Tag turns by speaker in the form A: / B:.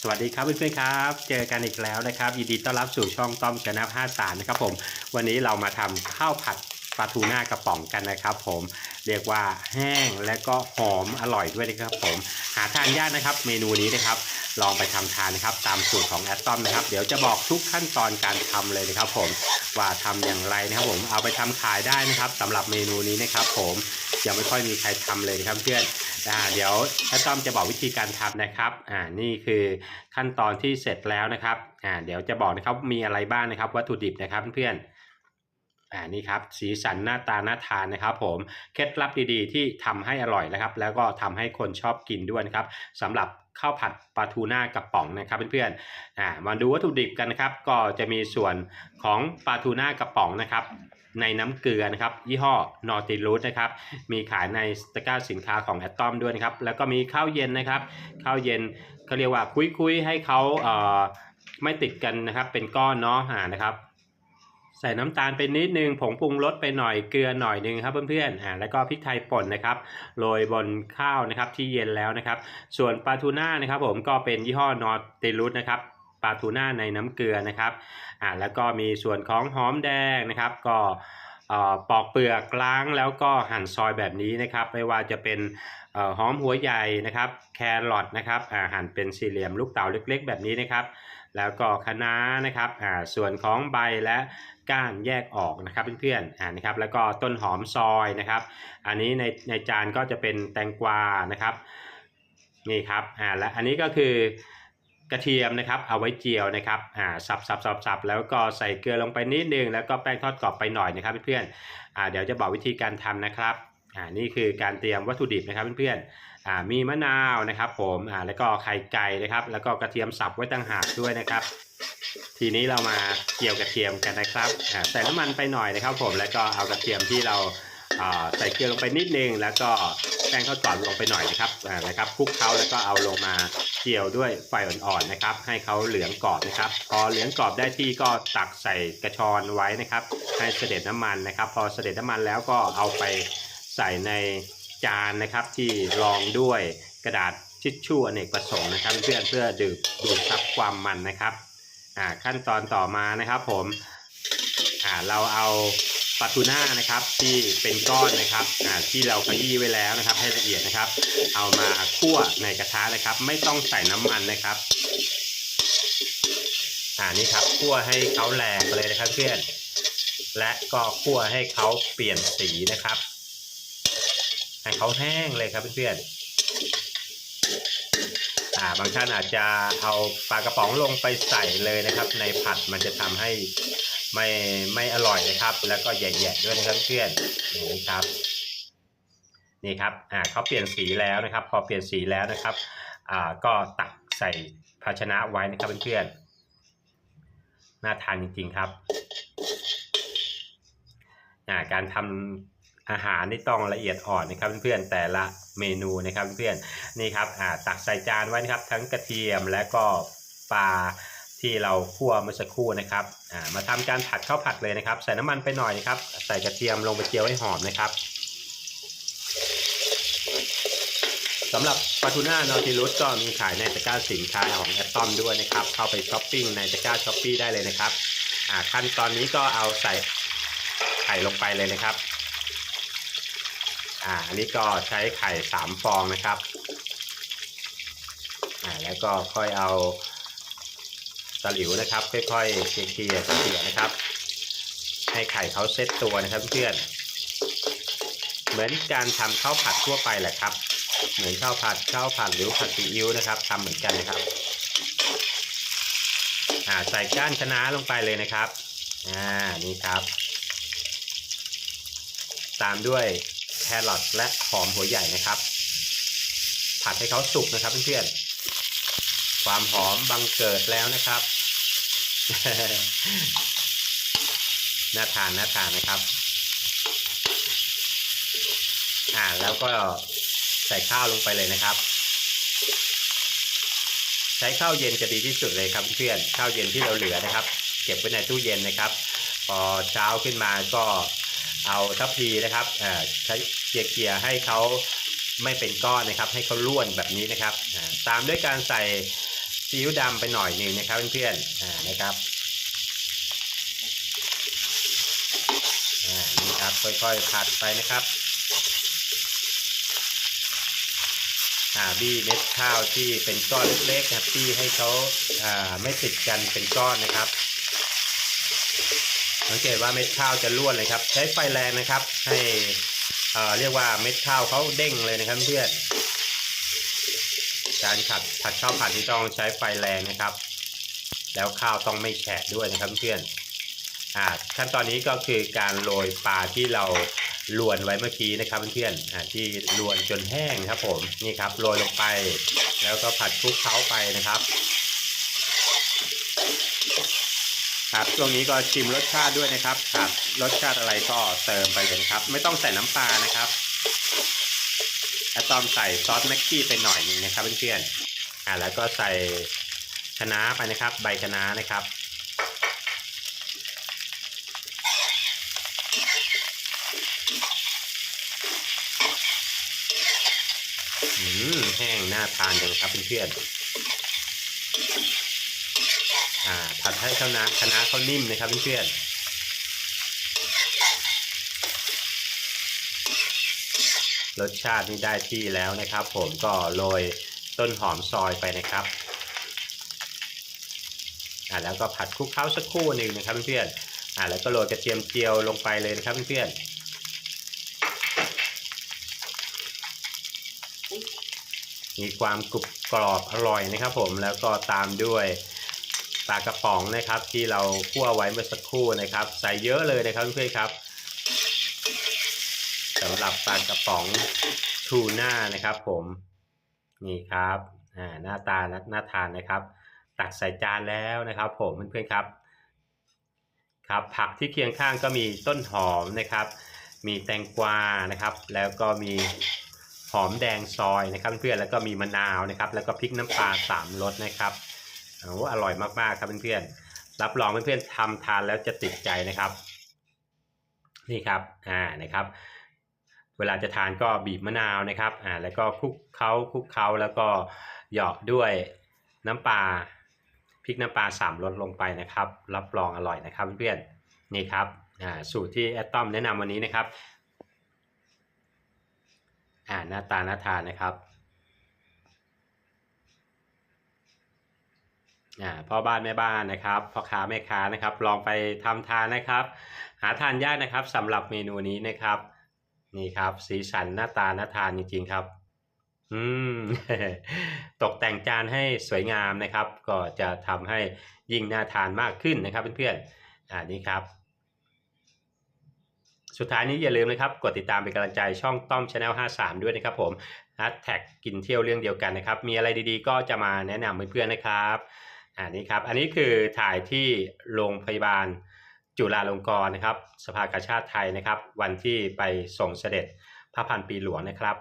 A: สวัสดีครับเพื่อนๆครับ เจอกันอีกแล้วนะครับยินดีต้อนรับสู่ช่องต้อมชนะภาสารนะครับผม วันนี้เรามาทำข้าวผัด ปลาทูน่ากระป๋องกันนะครับผมเรียกว่าแห้งและก็หอมอร่อยด้วยนะครับผมหาทานยากนะครับ เมนูนี้นะครับ ลองไปทำทานนะครับ ตามสูตรของแอดตอมนะครับ เดี๋ยวจะบอกทุกขั้นตอนการทำเลยนะครับ ผมว่าทำอย่างไรนะครับผมเอาไปทำขายได้นะครับสำหรับเมนูนี้นะครับ ผมยังไม่ค่อยมีใครทำเลยนะครับเพื่อนอ่าเดี๋ยวแอดต้อมจะบอกวิธีการทำนะครับอ่านี่คือขั้นตอนที่เสร็จแล้วนะครับอ่าเดี๋ยวจะบอกนะครับมีอะไรบ้างนะครับ วัตถุดิบนะครับเพื่อนๆ อ่านี่ครับสีสันหน้าตาน่าทานนะครับผมเคล็ดลับดีๆ ที่ทำให้อร่อยนะครับ แล้วก็ทำให้คนชอบกินด้วยนะครับสำหรับข้าวผัดปลาทูน่ากระป๋องนะครับเพื่อนๆอ่ามาดูวัตถุดิบกันนะครับ ก็จะมีส่วนของปลาทูน่ากระป๋องนะครับ ในน้ำเกลือนะครับ ยี่ห้อนอติรูทนะครับ มีขายในตะกร้าสินค้าของแอตตอมด้วยนะครับ แล้วก็มีข้าวเย็นนะครับ ข้าวเย็นเขาเรียกว่าคุยๆให้เขาเอ่อไม่ติดกันนะครับ เป็นก้อนเนาะอ่านะครับ ใส่น้ำตาลไปนิดนึงผงปรุงรสไปหน่อยเกลือหน่อยนึงครับเพื่อนๆอ่าแล้วก็พริกไทยป่นนะครับโรยบนข้าวนะครับที่เย็นแล้วนะครับ ส่วนปลาทูน่านะครับ ผมก็เป็นยี่ห้อนอติรูทนะครับปลาทูน่าในน้ำเกลือนะครับอ่าแล้วก็มีส่วนของหอมแดงนะครับ ก็เอ่อปอกเปลือกล้างแล้วก็หั่นซอยแบบนี้นะครับ ไม่ว่าจะเป็นเอ่อหอมหัวใหญ่นะครับ แครอทนะครับอ่าหั่นเป็นสี่เหลี่ยมลูกเต๋าเล็ก ๆ แบบนี้นะครับ แล้วก็คะน้านะครับอ่าส่วนของใบและก้านแยกออกนะครับเพื่อนๆอ่านะครับแล้วก็ต้นหอมซอยนะครับ อันนี้ในในจานก็จะเป็นแตงกวานะครับนี่ครับอ่าและอันนี้ก็คือกระเทียมนะครับเอาไว้เจียวนะครับอ่าสับสับสับสับแล้วก็ใส่เกลือลงไปนิดนึง แล้วก็แป้งทอดกรอบไปหน่อยนะครับเพื่อนๆอ่าเดี๋ยวจะบอกวิธีการทำนะครับอ่านี่คือการเตรียมวัตถุดิบนะครับเพื่อนๆ อ่ามีมะนาวนะครับ ผมอ่าแล้วก็ไข่ไก่นะครับ แล้วก็กระเทียมสับไว้ต่างหากด้วยนะครับ ทีนี้เรามาเจียวกระเทียมกันนะครับอ่าใส่น้ำมันไปหน่อยนะครับ ผมแล้วก็เอากระเทียมที่เราอ่าใส่เกลือลงไปนิดนึง แล้วก็แป้งทอดกรอบลงไปหน่อยนะครับอ่านะครับคลุกเคล้าแล้วก็เอาลงมาเจียวด้วยไฟอ่อนๆนะครับ ให้เขาเหลืองกรอบนะครับ พอเหลืองกรอบได้ที่ก็ตักใส่กระชอนไว้นะครับ ให้เสด็จน้ำมันนะครับ พอเสด็จน้ำมันแล้วก็เอาไปใส่ใน จานนะครับที่รองด้วยกระดาษทิชชู่อเนกประสงค์นะครับ เพื่อนเพื่อดื่มดูดซับความมันนะครับอ่าขั้นตอนต่อมานะครับผมอ่าเราเอาปลาทูน่านะครับที่เป็นก้อนนะครับอ่าที่เราขยี้ไว้แล้วนะครับ ให้ละเอียดนะครับ เอามาคั่วในกระทะนะครับ ไม่ต้องใส่น้ำมันนะครับอ่านี่ครับคั่วให้เขาแหลกเลยนะครับเพื่อน และก็คั่วให้เขาเปลี่ยนสีนะครับ ให้เขาแห้งเลยครับเพื่อนๆอ่าบางท่านอาจจะเอาปลากระป๋องลงไปใส่เลยนะครับ ในผัดมันจะทำให้ไม่ไม่อร่อยนะครับ แล้วก็แย่ๆด้วยนะครับเพื่อนนี่ครับนี่ครับอ่าเขาเปลี่ยนสีแล้วนะครับ พอเปลี่ยนสีแล้วนะครับอ่าก็ตักใส่ภาชนะไว้นะครับเพื่อนๆน่าทานจริงๆครับการทำ อาหารนี่ต้องละเอียดอ่อนนะครับเพื่อนๆแต่ละเมนูนะครับเพื่อนๆนี่ครับอ่าตักใส่จานไว้นะครับ ทั้งกระเทียมและก็ปลาที่เราคั่วเมื่อสักครู่นะครับอ่ามาทำการผัดข้าวผัดเลยนะครับ ใส่น้ำมันไปหน่อยนะครับ ใส่กระเทียมลงไปเจียวให้หอมนะครับสำหรับปลาทูน่านอติลุสก็มีขายในตะกร้าสินค้าของแอตตอมด้วยนะครับ เข้าไปช้อปปิ้งในตะกร้าช้อปปี้ได้เลยนะครับอ่าขั้นตอนนี้ก็เอาใส่ไข่ลงไปเลยนะครับ อ่าอันนี้ก็ใช้ไข่สามฟองนะครับอ่าแล้วก็ค่อยเอาตะหลิวนะครับ ค่อยๆเกลี่ยๆเกี่ยนะครับ ให้ไข่เขาเซตตัวนะครับเพื่อนเหมือนการทำข้าวผัดทั่วไปแหละครับ เหมือนข้าวผัดข้าวผัดหรือผัดซีอิ๊วนะครับทำเหมือนกันนะครับอ่าใส่ก้านคะน้าลงไปเลยนะครับอ่านี่ครับ ตามด้วย แครอทและหอมหัวใหญ่นะครับ ผัดให้เขาสุกนะครับเพื่อนๆ ความหอมบังเกิดแล้วนะครับ น่าทานน่าทานนะครับ อ่าแล้วก็ใส่ข้าวลงไปเลยนะครับ ใช้ข้าวเย็นจะดีที่สุดเลยครับเพื่อนข้าวเย็นที่เราเหลือนะครับ เก็บไว้ในตู้เย็นนะครับ พอเช้าขึ้นมาก็ เอาทัพพีนะครับอ่าใช้เกลี่ยให้เขาไม่เป็นก้อนนะครับ ให้เขาล้วนแบบนี้นะครับ ตามด้วยการใส่ซีอิ๊วดำไปหน่อยหนึ่งนะครับเพื่อนๆนะครับนี่ครับค่อยๆผัดไปนะครับอ่าบี้เม็ดข้าวที่เป็นก้อนเล็กๆนะครับบี้ให้เขาอ่าไม่ติดกันเป็นก้อนนะครับ สังเกตว่าเม็ดข้าวจะล้วนเลยครับ ใช้ไฟแรงนะครับ ให้เอ่อเรียกว่าเม็ดข้าวเขาเด้งเลยนะครับเพื่อนการผัดผัดข้าวผัดที่ต้องใช้ไฟแรงนะครับ แล้วข้าวต้องไม่แฉะด้วยนะครับเพื่อนอ่าขั้นตอนนี้ก็คือการโรยปลาที่เราลวนไว้เมื่อกี้นะครับเพื่อนๆอ่าที่ลวนจนแห้งครับผมนี่ครับโรยลงไป แล้วก็ผัดคลุกเคล้าไปนะครับ ครับช่วงนี้ก็ชิมรสชาติด้วยนะครับครับรสชาติอะไรก็เติมไปเลยครับ ไม่ต้องใส่น้ำปลานะครับอะตอมใส่ซอสแม็กกี้ไปหน่อยนึงนะครับเพื่อนๆอ่าแล้วก็ใส่คะน้าไปนะครับ ใบคะน้านะครับอืมแห้งน่าทานจังครับเพื่อนๆ อ่าผัด ให้ข้าวนาคณะเขานิ่มนะครับเพื่อนรสชาตินี่ได้ที่แล้วนะครับ ผมก็โรยต้นหอมซอยไปนะครับอ่าแล้วก็ผัดคลุกเคล้าสักครู่หนึ่งนะครับเพื่อนๆอ่าแล้วก็โรยกระเทียมเจียวลงไปเลยนะครับเพื่อนๆมีความกรุบกรอบอร่อยนะครับ ผมแล้วก็ตามด้วย ปลากระป๋องนะครับ ที่เราคั่วไว้เมื่อสักครู่นะครับ ใส่เยอะเลยนะครับเพื่อนๆครับสำหรับปลากระป๋องทูน่านะครับ ผมนี่ครับอ่าหน้าตาหน่าทานนะครับ ตักใส่จานแล้วนะครับ ผมเพื่อนๆครับ ครับ ผักที่เคียงข้างก็มีต้นหอมนะครับ มีแตงกวานะครับ แล้วก็มีหอมแดงซอยนะครับ เพื่อนๆแล้วก็มีมะนาวนะครับ แล้วก็พริกน้ำปลาสามรสนะครับ โอ้อร่อยมากๆครับเพื่อนๆรับรองเพื่อนๆทำทานแล้วจะติดใจนะครับ นี่ครับอ่านะครับ เวลาจะทานก็บีบมะนาวนะครับอ่าแล้วก็คลุกเคล้าคลุกเคล้าแล้วก็เหยาะด้วยน้ำปลาพริกน้ำปลาสามรสลงไปนะครับ รับรองอร่อยนะครับเพื่อนๆนี่ครับอ่าสูตรที่แอตตอมแนะนำวันนี้นะครับอ่าหน้าตาน่าทานนะครับ อ่า พ่อบ้านแม่บ้านนะครับพ่อค้าแม่ค้านะครับ ลองไปทำทานนะครับ หาทานยากนะครับสำหรับเมนูนี้นะครับ นี่ครับ สีสันหน้าตาน่าทานจริงๆครับ อืมตกแต่งจานให้สวยงามนะครับ ก็จะทำให้ยิ่งน่าทานมากขึ้นนะครับเพื่อนๆอ่านี่ครับ สุดท้ายนี้อย่าลืมนะครับ กดติดตามเป็นกำลังใจช่องต้อมชาแนล53 ด้วยนะครับผมฮัชแท็กกินเที่ยวเรื่องเดียวกันนะครับ มีอะไรดีๆ ก็จะมาแนะนำเพื่อนๆนะครับ อันนี้ครับ อันนี้คือถ่ายที่โรงพยาบาลจุฬาลงกรณ์นะครับ สภากาชาติไทยนะครับ วันที่ไปส่งเสด็จพระพันปีหลวงนะครับ